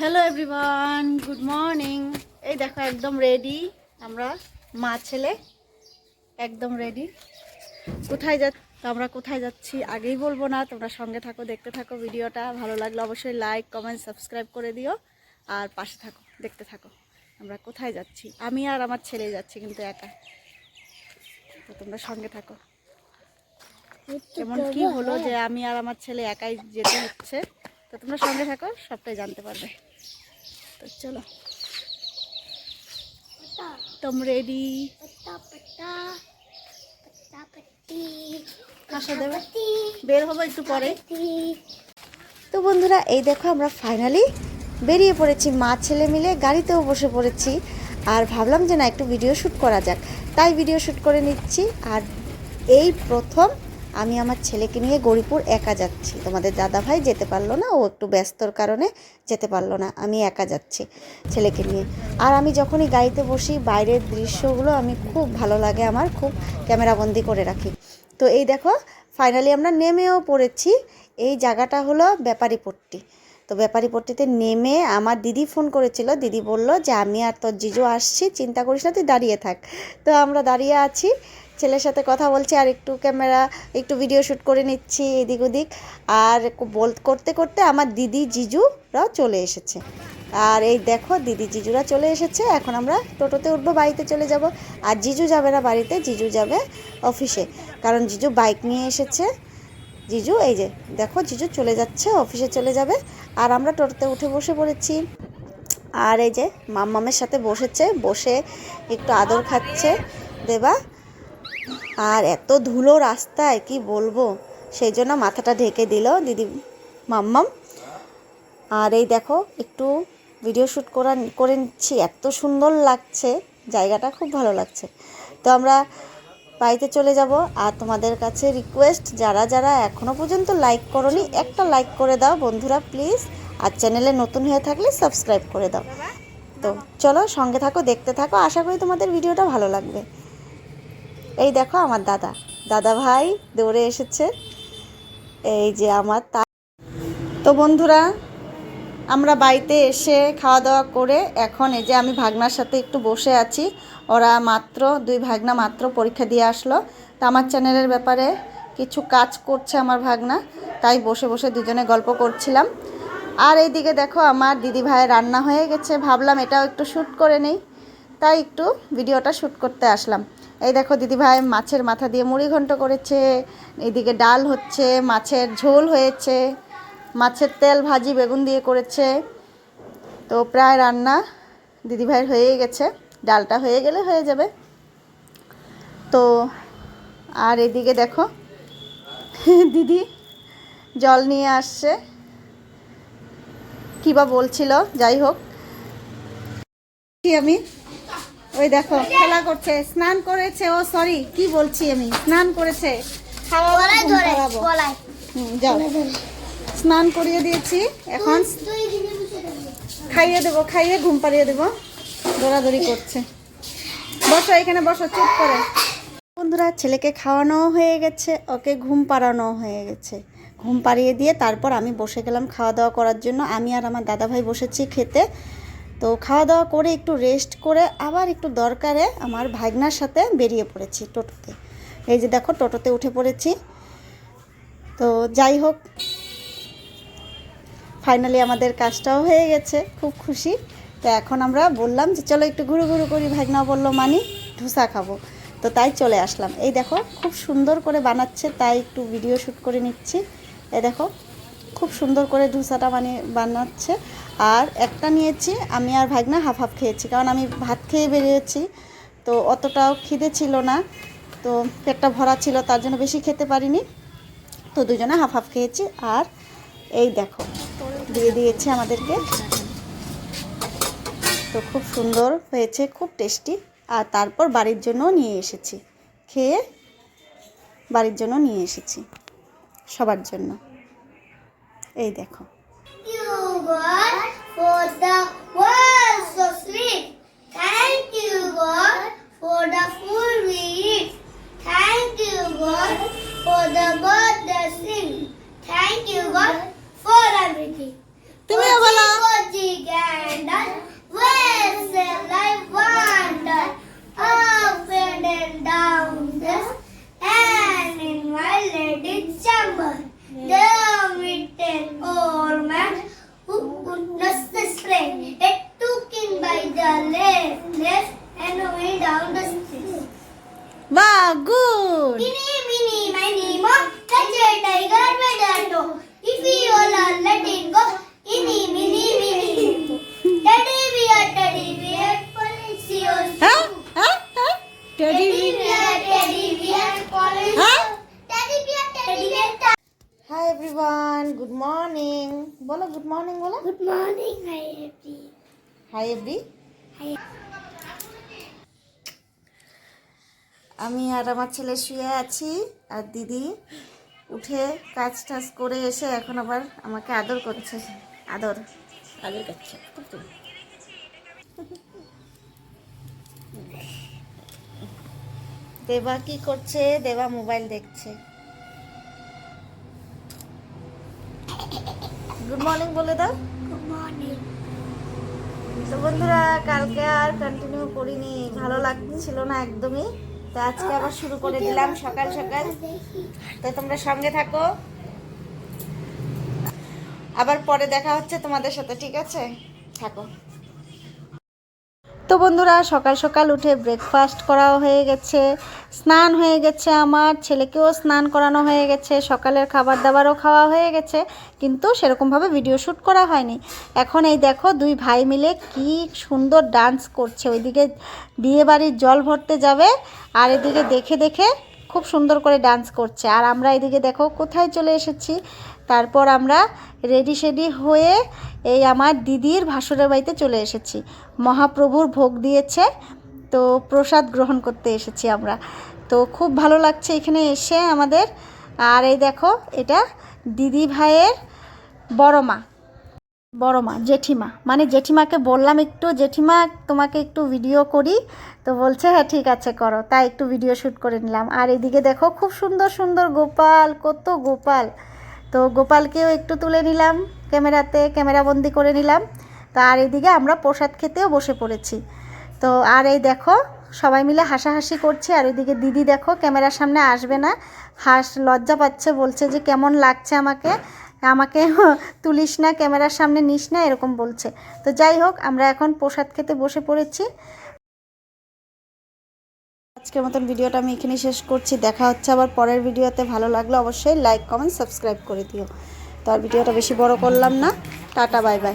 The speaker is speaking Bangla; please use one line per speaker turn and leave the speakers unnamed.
হ্যালো এভরিওয়ান গুড মর্নিং এই দেখো একদম রেডি আমরা মা ছেলে একদম রেডি কোথায় যা আমরা কোথায় যাচ্ছি আগেই বলব না। তোমরা সঙ্গে থাকো দেখতে থাকো ভিডিওটা। ভালো লাগলে অবশ্যই লাইক কমেন্ট সাবস্ক্রাইব করে দিও। আর পাশে থাকো দেখতে থাকো। আমরা কোথায় যাচ্ছি? আমি আর আমার ছেলে যাচ্ছি কিন্তু একা। তো তোমরা সঙ্গে থাকো। এমন কি হলো যে আমি আর আমার ছেলে একাই যেতে হচ্ছে? তো তোমরা সঙ্গে থাকো সবটাই জানতে পারবে। তো চলো। তোম রেডি বের হব একটু পরে। তো বন্ধুরা, এই দেখো আমরা ফাইনালি বেরিয়ে পড়েছি। মা ছেলে মিলে গাড়িতেও বসে পড়েছি। আর ভাবলাম যে না, একটু ভিডিও শ্যুট করা যাক। তাই ভিডিও শ্যুট করে নিচ্ছি। আর এই প্রথম আমি আমার ছেলেকে নিয়ে গরিপুর একা যাচ্ছি। তোমাদের দাদা ভাই যেতে পারল না, ও একটু ব্যস্তর কারণে যেতে পারল না, আমি একা যাচ্ছি ছেলেকে নিয়ে। আর আমি যখনই গাড়িতে বসি, বাইরের দৃশ্যগুলো আমি খুব ভালো লাগে আমার, খুব ক্যামেরাবন্দি করে রাখি। তো এই দেখো ফাইনালি আমরা নেমেও পড়েছি, এই জায়গাটা হলো ব্যাপারীপট্টি তো ব্যাপারীপট্টিতে নেমে আমার দিদি ফোন করেছিল, দিদি বলল যে, আমি আর তোর জিজু আসছি, চিন্তা করিস না, তুই দাঁড়িয়ে থাক। তো আমরা দাঁড়িয়ে আছি ছেলের সাথে কথা বলছি আর একটু ক্যামেরা, একটু ভিডিও শ্যুট করে নিচ্ছি এদিক ওদিক। আর বল, করতে করতে আমার দিদি জিজুরাও চলে এসেছে। আর এই দেখো দিদি জিজুরা চলে এসেছে। এখন আমরা টোটোতে উঠবো, বাড়িতে চলে যাব। আর জিজু যাবে না বাড়িতে, জিজু যাবে অফিসে। কারণ জিজু বাইক নিয়ে এসেছে। জিজু, এই যে দেখো জিজু চলে যাচ্ছে, অফিসে চলে যাবে। আর আমরা টোটোতে উঠে বসে পড়েছি। আর এই যে মাম্মামের সাথে বসেছে, বসে একটু আদর খাচ্ছে দেবা। আর এত ধুলো রাস্তায়, কি বলব? সেই জন্য মাথাটা ঢেকে দিল দিদি মাম্মাম। আর এই দেখো, একটু ভিডিও শ্যুট করা, করে নিচ্ছি। এত সুন্দর লাগছে, জায়গাটা খুব ভালো লাগছে। তো আমরা বাড়িতে চলে যাব, আর তোমাদের কাছে রিকোয়েস্ট যারা যারা এখনও পর্যন্ত লাইক করনি, একটা লাইক করে দাও বন্ধুরা প্লিজ আর চ্যানেলে নতুন হয়ে থাকলে সাবস্ক্রাইব করে দাও। তো চলো সঙ্গে থাকো, দেখতে থাকো। আশা করি তোমাদের ভিডিওটা ভালো লাগবে। এই দেখো আমার দাদা। দাদা ভাই দৌড়ে এসেছে। এই যে আমার তা তো বন্ধুরা, আমরা বাড়িতে এসে খাওয়া দাওয়া করে এখন এই যে আমি ভাগনার সাথে একটু বসে আছি। ওরা মাত্র, দুই ভাগনা মাত্র পরীক্ষা দিয়ে আসলো। তা আমার চ্যানেলের ব্যাপারে কিছু কাজ করছে আমার ভাগনা, তাই বসে বসে দুজনে গল্প করছিলাম। আর এইদিকে দেখো আমার দিদি ভাইয়ের রান্না হয়ে গেছে। ভাবলাম এটাও একটু শ্যুট করে নেই, তাই একটু ভিডিওটা শ্যুট করতে আসলাম। এই দেখো দিদিভাই মাছের মাথা দিয়ে মুড়ি ঘন্ট করেছে এইদিকে ডাল হচ্ছে, মাছের ঝোল হয়েছে, মাছের তেল, ভাজি, বেগুন দিয়ে করেছে। তো প্রায় রান্না দিদিভাইয়ের হয়েই গেছে, ডালটা হয়ে গেলে হয়ে যাবে। তো আর এদিকে দেখো, দিদি জল নিয়ে আসছে। কী বা বলছিল, যাই হোক। আমি ওই দেখো খেলা করছে স্নান করেছে ও সরি কি বলছি আমি? স্নান করেছে যাও। স্নান করিয়ে দিয়েছি এখন খাইয়ে দেবো খাইয়ে ঘুম পাড়িয়ে দেবো। দৌড়াদৌড়ি করছে। বসো এখানে বসো চুপ করে। বন্ধুরা ছেলেকে খাওয়ানো হয়ে গেছে ওকে ঘুম পাড়ানো হয়ে গেছে। ঘুম পাড়িয়ে দিয়ে তারপর আমি বসে গেলাম খাওয়া দাওয়া করার জন্য। আমি আর আমার দাদাভাই বসেছি খেতে। তো খাওয়া দাওয়া করে একটু রেস্ট করে আবার একটু দরকারে আমার ভাগনার সাথে বেরিয়ে পড়েছি টোটোতে। এই যে দেখো, টোটোতে উঠে পড়েছি। তো যাই হোক ফাইনালি আমাদের কাজটাও হয়ে গেছে, খুব খুশি। তো এখন আমরা বললাম যে চলো একটু ঘুরু ঘুরু করি, ভাগনা বলল, মানি, ধোসা খাব। তো তাই চলে আসলাম। এই দেখো, খুব সুন্দর করে বানাচ্ছে, তাই একটু ভিডিও শ্যুট করে নিচ্ছি। এই দেখো, খুব সুন্দর করে ধোসাটা বানিয়ে বানাচ্ছে। আর একটা নিয়েছি, আমি আর ভাগনা হাফ হাফ খেয়েছি, কারণ আমি ভাত খেয়ে বেরিয়েছি, তো অতটাও খিদে ছিল না, তো পেটটা ভরা ছিল, তার জন্য বেশি খেতে পারিনি, তো দুজনে হাফ হাফ খেয়েছি, আর এই দেখো, দিয়ে দিয়েছে আমাদেরকে। তো খুব সুন্দর হয়েছে, খুব টেস্টি, আর তারপর বাড়ির জন্য নিয়ে এসেছি, খেয়ে বাড়ির জন্য নিয়ে এসেছি, সবার জন্য। এই দেখো।
滚
হাই এভরি আমি আর আমার ছেলে শুয়ে আছি আর দিদি উঠে কাজ টাজ করে এসে এখন আবার আমাকে আদর করছে। আদর। আদর করছে দেবা কি করছে? দেবা মোবাইল দেখছে। গুড মর্নিং বলে দাও। বন্ধুরা, কালকে আর কন্টিনিউ করিনি। ভালো লাগছিল না একদমই। তো আজকে আবার শুরু করে দিলাম সকাল সকাল। তো তোমরা সঙ্গে থাকো। আবার পরে দেখা হচ্ছে তোমাদের সাথে, ঠিক আছে? থাকো। তো বন্ধুরা, সকাল সকাল উঠে ব্রেকফাস্ট করা হয়ে গেছে। স্নান হয়ে গেছে আমার, ছেলেকেও স্নান করানো হয়ে গেছে, সকালের খাবার দাবারও খাওয়া হয়ে গেছে, কিন্তু সেরকমভাবে ভিডিও শ্যুট করা হয়নি। এখন এই দেখো, দুই ভাই মিলে কি সুন্দর ডান্স করছে। ওইদিকে বিয়ে বাড়ির জল ভরতে যাবে, আর এদিকে দেখে দেখে খুব সুন্দর করে ডান্স করছে। আর আমরা এদিকে দেখো, কোথায় চলে এসেছি? তারপর আমরা রেডি সেডি হয়ে এই আমার দিদির ভাসুরের বাড়িতে চলে এসেছি। মহাপ্রভুর ভোগ দিয়েছে, তো প্রসাদ গ্রহণ করতে এসেছি আমরা। তো খুব ভালো লাগছে এখানে এসে আমাদের। আর এই দেখো, এটা দিদি ভাইয়ের বড় মা বড় মা, জেঠিমা। মানে জেঠিমাকে বললাম একটু, জেঠিমা, তোমাকে একটু ভিডিও করি। তো বলছে হ্যাঁ ঠিক আছে, করো। তাই একটু ভিডিও শ্যুট করে নিলাম। আর এদিকে দেখো, খুব সুন্দর সুন্দর গোপাল, কত গোপাল। তো গোপালকেও একটু তুলে নিলাম ক্যামেরাতে ক্যামেরাবন্দি করে নিলাম। তো আর এদিকে আমরা প্রসাদ খেতেও বসে পড়েছি। তো আর এই দেখো, সবাই মিলে হাসাহাসি করছে। আর ওইদিকে দিদি দেখো, ক্যামেরার সামনে আসবে না। হাস, লজ্জা পাচ্ছে, বলছে যে কেমন লাগছে আমাকে। আমাকে তুলিস না, ক্যামেরার সামনে নিস না, এরকম বলছে। তো যাই হোক, আমরা এখন প্রসাদ খেতে বসে পড়েছি। আজকের মতন ভিডিওটা আমি এখানে শেষ করছি। দেখা হচ্ছে আবার পরের ভিডিওতে। ভালো লাগলে অবশ্যই লাইক, কমেন্ট, সাবস্ক্রাইব করে দিও। তো আর ভিডিওটা বেশি বড় করলাম না। Tata, bye bye.